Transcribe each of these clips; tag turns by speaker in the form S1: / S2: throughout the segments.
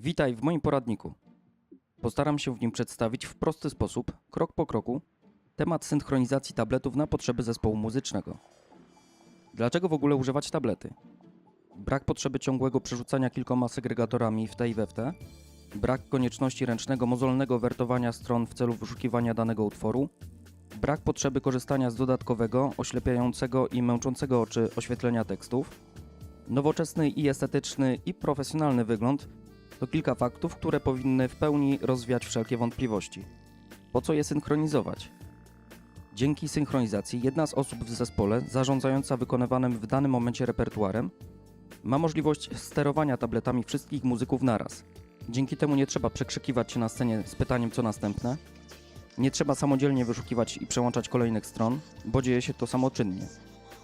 S1: Witaj w moim poradniku. Postaram się w nim przedstawić w prosty sposób, krok po kroku, temat synchronizacji tabletów na potrzeby zespołu muzycznego. Dlaczego w ogóle używać tablety? Brak potrzeby ciągłego przerzucania kilkoma segregatorami w te i we w te, brak konieczności ręcznego, mozolnego wertowania stron w celu wyszukiwania danego utworu, brak potrzeby korzystania z dodatkowego, oślepiającego i męczącego oczy oświetlenia tekstów, nowoczesny i estetyczny i profesjonalny wygląd to kilka faktów, które powinny w pełni rozwiać wszelkie wątpliwości. Po co je synchronizować? Dzięki synchronizacji jedna z osób w zespole, zarządzająca wykonywanym w danym momencie repertuarem, ma możliwość sterowania tabletami wszystkich muzyków naraz. Dzięki temu nie trzeba przekrzykiwać się na scenie z pytaniem co następne, nie trzeba samodzielnie wyszukiwać i przełączać kolejnych stron, bo dzieje się to samoczynnie.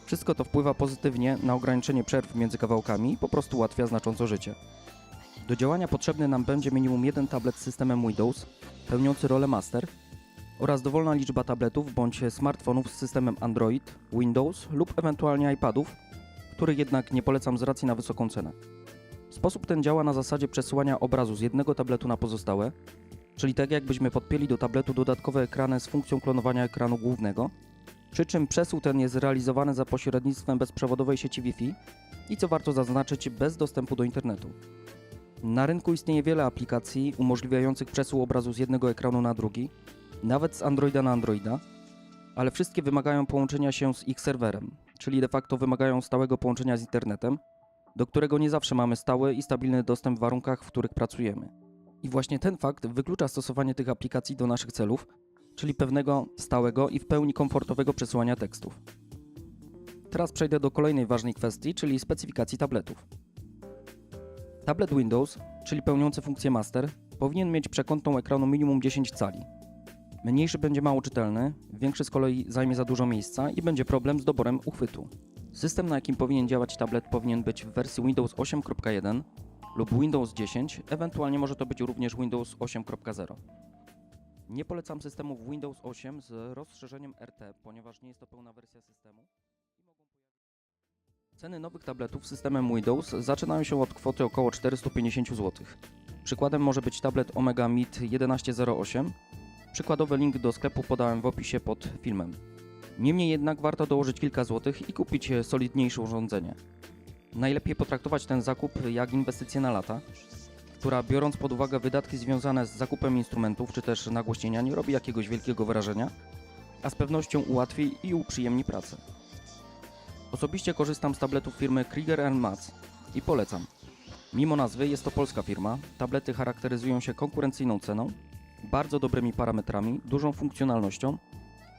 S1: Wszystko to wpływa pozytywnie na ograniczenie przerw między kawałkami i po prostu ułatwia znacząco życie. Do działania potrzebny nam będzie minimum jeden tablet z systemem Windows, pełniący rolę master, oraz dowolna liczba tabletów bądź smartfonów z systemem Android, Windows lub ewentualnie iPadów, których jednak nie polecam z racji na wysoką cenę. Sposób ten działa na zasadzie przesyłania obrazu z jednego tabletu na pozostałe, czyli tak jakbyśmy podpięli do tabletu dodatkowe ekrany z funkcją klonowania ekranu głównego, przy czym przesył ten jest realizowany za pośrednictwem bezprzewodowej sieci Wi-Fi i co warto zaznaczyć, bez dostępu do internetu. Na rynku istnieje wiele aplikacji umożliwiających przesył obrazu z jednego ekranu na drugi, nawet z Androida na Androida, ale wszystkie wymagają połączenia się z ich serwerem, czyli de facto wymagają stałego połączenia z internetem, do którego nie zawsze mamy stały i stabilny dostęp w warunkach, w których pracujemy. I właśnie ten fakt wyklucza stosowanie tych aplikacji do naszych celów, czyli pewnego stałego i w pełni komfortowego przesyłania tekstów. Teraz przejdę do kolejnej ważnej kwestii, czyli specyfikacji tabletów. Tablet Windows, czyli pełniący funkcję master, powinien mieć przekątną ekranu minimum 10 cali. Mniejszy będzie mało czytelny, większy z kolei zajmie za dużo miejsca i będzie problem z doborem uchwytu. System, na jakim powinien działać tablet, powinien być w wersji Windows 8.1 lub Windows 10, ewentualnie może to być również Windows 8.0. Nie polecam systemów Windows 8 z rozszerzeniem RT, ponieważ nie jest to pełna wersja systemu. Ceny nowych tabletów systemem Windows zaczynają się od kwoty około 450 zł. Przykładem może być tablet Omega Mid 1108. Przykładowy link do sklepu podałem w opisie pod filmem. Niemniej jednak warto dołożyć kilka złotych i kupić solidniejsze urządzenie. Najlepiej potraktować ten zakup jak inwestycję na lata, która biorąc pod uwagę wydatki związane z zakupem instrumentów czy też nagłośnienia nie robi jakiegoś wielkiego wrażenia, a z pewnością ułatwi i uprzyjemni pracę. Osobiście korzystam z tabletów firmy Krieger Matz i polecam. Mimo nazwy jest to polska firma, tablety charakteryzują się konkurencyjną ceną, bardzo dobrymi parametrami, dużą funkcjonalnością,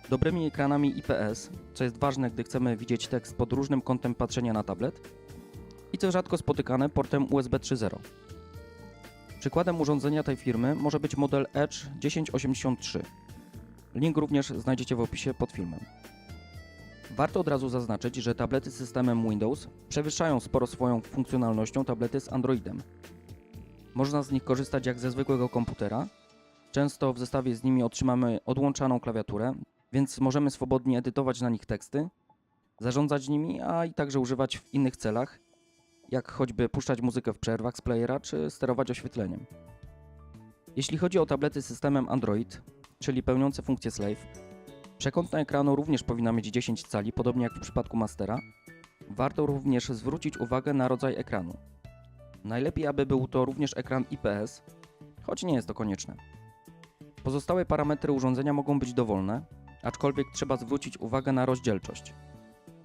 S1: dobrymi ekranami IPS, co jest ważne, gdy chcemy widzieć tekst pod różnym kątem patrzenia na tablet i co rzadko spotykane portem USB 3.0. Przykładem urządzenia tej firmy może być model Edge 1083. Link również znajdziecie w opisie pod filmem. Warto od razu zaznaczyć, że tablety z systemem Windows przewyższają sporo swoją funkcjonalnością tablety z Androidem. Można z nich korzystać jak ze zwykłego komputera. Często w zestawie z nimi otrzymamy odłączaną klawiaturę, więc możemy swobodnie edytować na nich teksty, zarządzać nimi, a i także używać w innych celach, jak choćby puszczać muzykę w przerwach z playera czy sterować oświetleniem. Jeśli chodzi o tablety z systemem Android, czyli pełniące funkcję Slave, Przekątna ekranu również powinna mieć 10 cali, podobnie jak w przypadku Mastera. Warto również zwrócić uwagę na rodzaj ekranu. Najlepiej, aby był to również ekran IPS, choć nie jest to konieczne. Pozostałe parametry urządzenia mogą być dowolne, aczkolwiek trzeba zwrócić uwagę na rozdzielczość.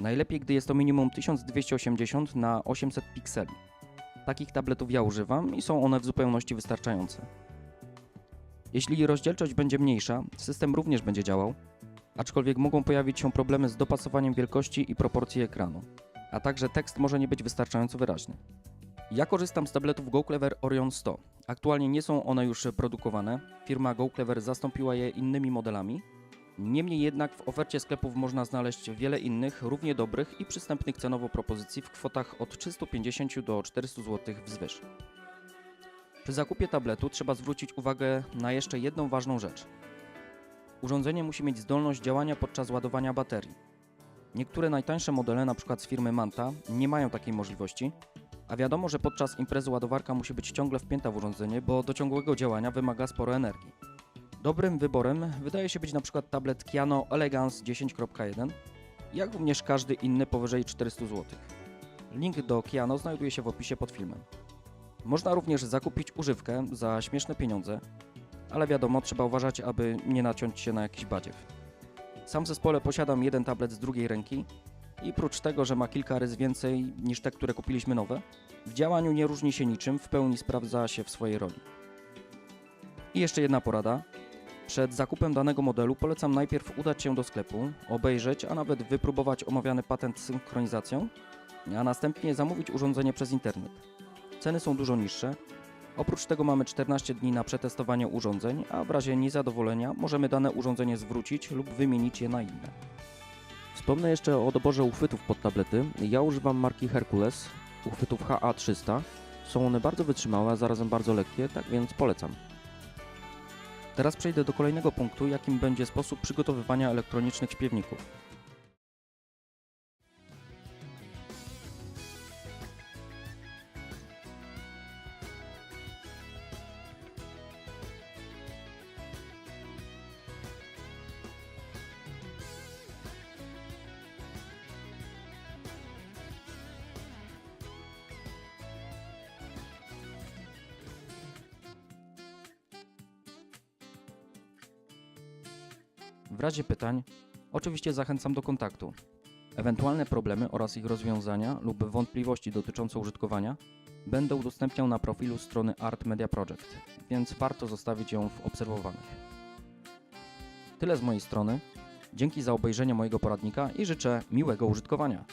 S1: Najlepiej, gdy jest to minimum 1280 na 800 pikseli. Takich tabletów ja używam i są one w zupełności wystarczające. Jeśli rozdzielczość będzie mniejsza, system również będzie działał, aczkolwiek mogą pojawić się problemy z dopasowaniem wielkości i proporcji ekranu, a także tekst może nie być wystarczająco wyraźny. Ja korzystam z tabletów GoClever Orion 100. Aktualnie nie są one już produkowane, firma GoClever zastąpiła je innymi modelami. Niemniej jednak w ofercie sklepów można znaleźć wiele innych, równie dobrych i przystępnych cenowo propozycji w kwotach od 350 do 400 zł wzwyż. Przy zakupie tabletu trzeba zwrócić uwagę na jeszcze jedną ważną rzecz – Urządzenie musi mieć zdolność działania podczas ładowania baterii. Niektóre najtańsze modele, np. z firmy Manta, nie mają takiej możliwości, A wiadomo, że podczas imprezy ładowarka musi być ciągle wpięta w urządzenie, bo do ciągłego działania wymaga sporo energii. Dobrym wyborem wydaje się być przykład tablet Kiano Elegance 10.1, jak również każdy inny powyżej 400 zł. Link do Kiano znajduje się w opisie pod filmem. Można również zakupić używkę za śmieszne pieniądze, ale wiadomo, trzeba uważać, aby nie naciąć się na jakiś badziew. Sam w zespole posiadam jeden tablet z drugiej ręki i prócz tego, że ma kilka rys więcej niż te, które kupiliśmy nowe, w działaniu nie różni się niczym, w pełni sprawdza się w swojej roli. I jeszcze jedna porada. Przed zakupem danego modelu polecam najpierw udać się do sklepu, obejrzeć, a nawet wypróbować omawiany patent z synchronizacją, a następnie zamówić urządzenie przez internet. Ceny są dużo niższe. Oprócz tego mamy 14 dni na przetestowanie urządzeń, a w razie niezadowolenia możemy dane urządzenie zwrócić lub wymienić je na inne.
S2: Wspomnę jeszcze o doborze uchwytów pod tablety. Ja używam marki Hercules, uchwytów HA300. Są one bardzo wytrzymałe, a zarazem bardzo lekkie, tak więc polecam.
S1: Teraz przejdę do kolejnego punktu, jakim będzie sposób przygotowywania elektronicznych śpiewników. W razie pytań, oczywiście zachęcam do kontaktu. Ewentualne problemy oraz ich rozwiązania lub wątpliwości dotyczące użytkowania będę udostępniał na profilu strony Art Media Project, więc warto zostawić ją w obserwowanych. Tyle z mojej strony. Dzięki za obejrzenie mojego poradnika i życzę miłego użytkowania.